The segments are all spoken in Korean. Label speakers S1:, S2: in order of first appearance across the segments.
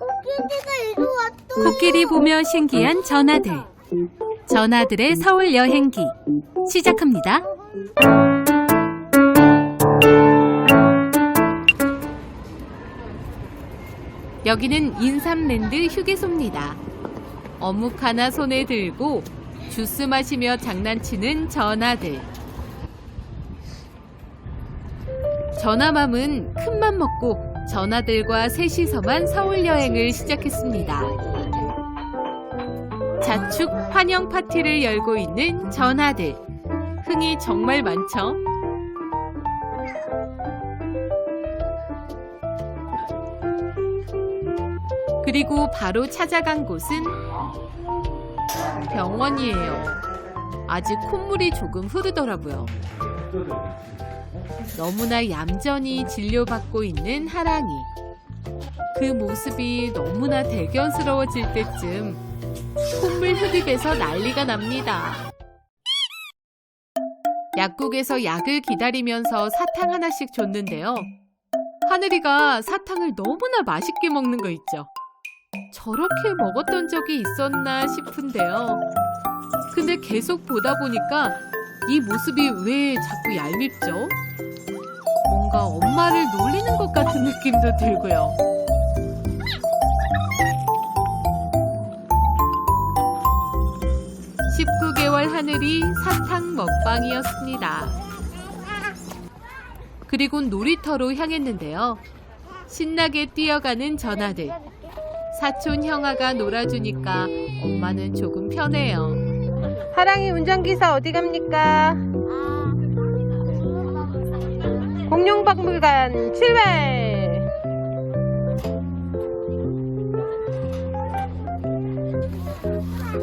S1: 코끼리가 이리 왔어.
S2: 코끼리 보며 신기한 전하들. 전하들의 서울 여행기 시작합니다. 여기는 인삼랜드 휴게소입니다. 어묵 하나 손에 들고 주스 마시며 장난치는 전하들. 전하맘은 큰맘 먹고 전하들과 셋이서만 서울 여행을 시작했습니다. 자축 환영 파티를 열고 있는 전하들. 흥이 정말 많죠? 그리고 바로 찾아간 곳은 병원이에요. 아직 콧물이 조금 흐르더라고요. 너무나 얌전히 진료받고 있는 하랑이. 그 모습이 너무나 대견스러워질 때쯤 콧물 흐득에서 난리가 납니다. 약국에서 약을 기다리면서 사탕 하나씩 줬는데요. 하늘이가 사탕을 너무나 맛있게 먹는 거 있죠. 저렇게 먹었던 적이 있었나 싶은데요. 근데 계속 보다 보니까 이 모습이 왜 자꾸 얄밉죠? 뭔가 엄마를 놀리는 것 같은 느낌도 들고요. (19개월) 하늘이 사탕 먹방이었습니다. 그리고 놀이터로 향했는데요. 신나게 뛰어가는 전하들. 사촌 형아가 놀아주니까 엄마는 조금 편해요.
S3: 하랑이 운전기사 어디 갑니까? 공룡박물관 출발!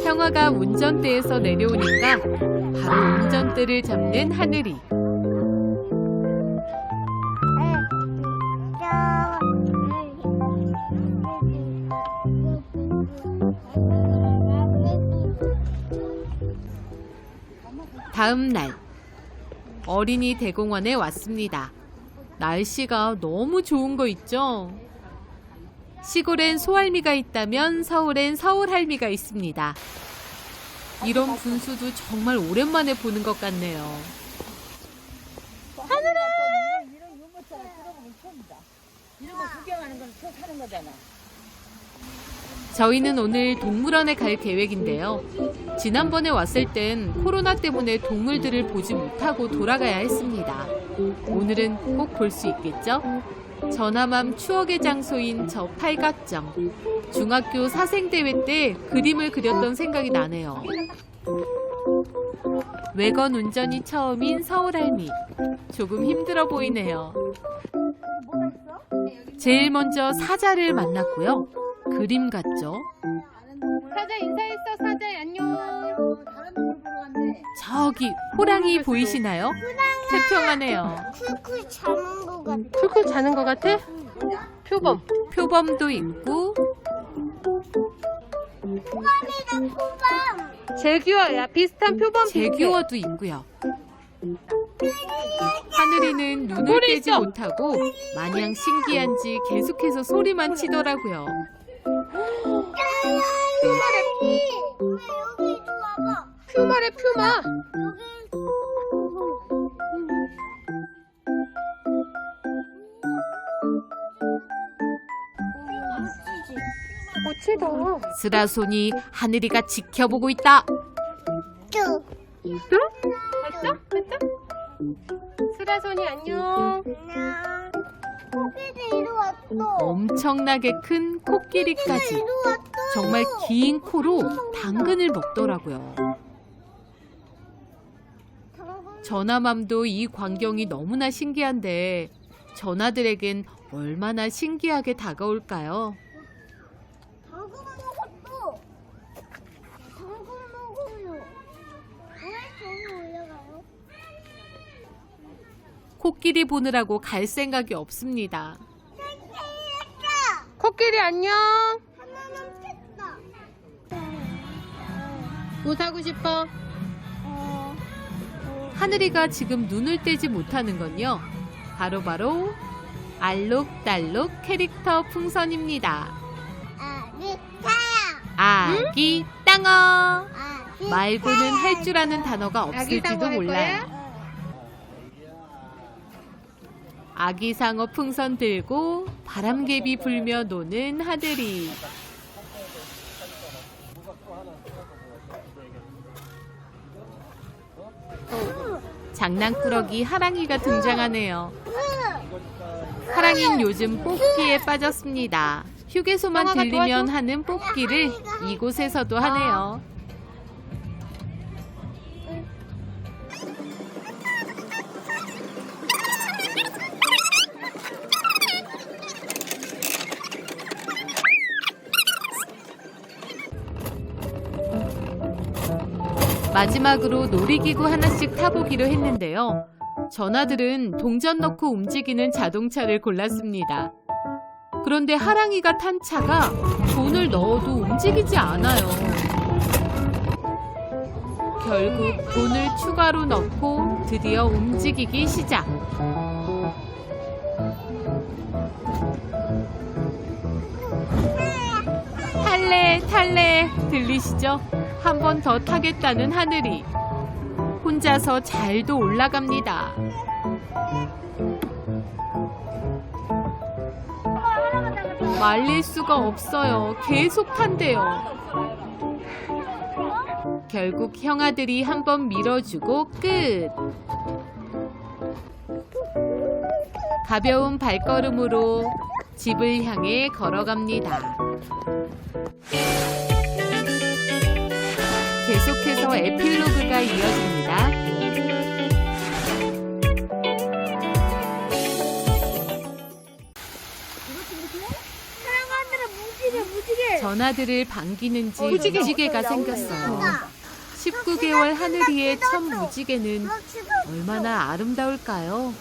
S2: 형아가 운전대에서 내려오니까 바로 운전대를 잡는 하늘이. 다음 날 어린이 대공원에 왔습니다. 날씨가 너무 좋은 거 있죠? 시골엔 소할미가 있다면 서울엔 서울할미가 있습니다. 이런 분수도 정말 오랜만에 보는 것 같네요. 저희는 오늘 동물원에 갈 계획인데요. 지난번에 왔을 땐 코로나 때문에 동물들을 보지 못하고 돌아가야 했습니다. 오늘은 꼭 볼 수 있겠죠? 전함함 추억의 장소인 저 팔각정. 중학교 사생대회 때 그림을 그렸던 생각이 나네요. 외건 운전이 처음인 서울할미. 조금 힘들어 보이네요. 제일 먼저 사자를 만났고요. 그림 같죠?
S3: 사자 인사했어, 사자 안녕.
S2: 저기 호랑이 보이시나요? 태평하네요.
S1: 쿨쿨 자는 것 같아.
S3: 쿨쿨 자는 것 같아? 표범.
S2: 표범도 있고
S1: 호감이랑 호감.
S3: 제규어야 비슷한 표범.
S2: 제규어도 있고요. 하늘이는 눈을 떼지. 못하고 마냥 신기한지 계속해서 소리만 치더라고요.
S1: 퓨마래 피. 여기 이리 와봐.
S3: 퓨마래 퓨마.
S1: 여기.
S3: 멋지다.
S2: 스라손이 하늘이가 지켜보고 있다.
S1: 쭉.
S3: 됐어? 됐어? 수라손이 안녕.
S1: 안녕. 코끼리 이리 왔어.
S2: 엄청나게 큰 코끼리까지
S1: 이리 왔어.
S2: 정말 긴 코로 당근을 먹더라고요. 전하맘도 이 광경이 너무나 신기한데 전하들에겐 얼마나 신기하게 다가올까요? 코끼리 보느라고 갈 생각이 없습니다.
S3: 코끼리 안녕. 뭐 사고 싶어?
S1: 어.
S2: 하늘이가 지금 눈을 떼지 못하는 건요. 바로바로 알록달록 캐릭터 풍선입니다. 아기 땅어
S1: 아,
S2: 말고는 할 줄 아는 단어가
S3: 아기
S2: 없을지도 몰라요. 아기 상어 풍선 들고 바람개비 불며 노는 하늘이. 장난꾸러기 하랑이가 등장하네요. 하랑이는 요즘 뽑기에 빠졌습니다. 휴게소만 들리면? 하는 뽑기를 이곳에서도 하네요. 마지막으로 놀이기구 하나씩 타보기로 했는데요. 전아들은 동전 넣고 움직이는 자동차를 골랐습니다. 그런데 하랑이가 탄 차가 돈을 넣어도 움직이지 않아요. 결국 돈을 추가로 넣고 드디어 움직이기 시작. 탈래, 탈래, 들리시죠? 한 번 더 타겠다는 하늘이. 혼자서 잘도 올라갑니다. 말릴 수가 없어요. 계속 탄대요. 결국 형아들이 한 번 밀어주고 끝. 가벼운 발걸음으로 집을 향해 걸어갑니다. 에필로그가 이어집니다. 전아들을 반기는지
S3: 무지개.
S2: 무지개가 생겼어요. 19개월 하늘이의 첫 무지개는 얼마나 아름다울까요?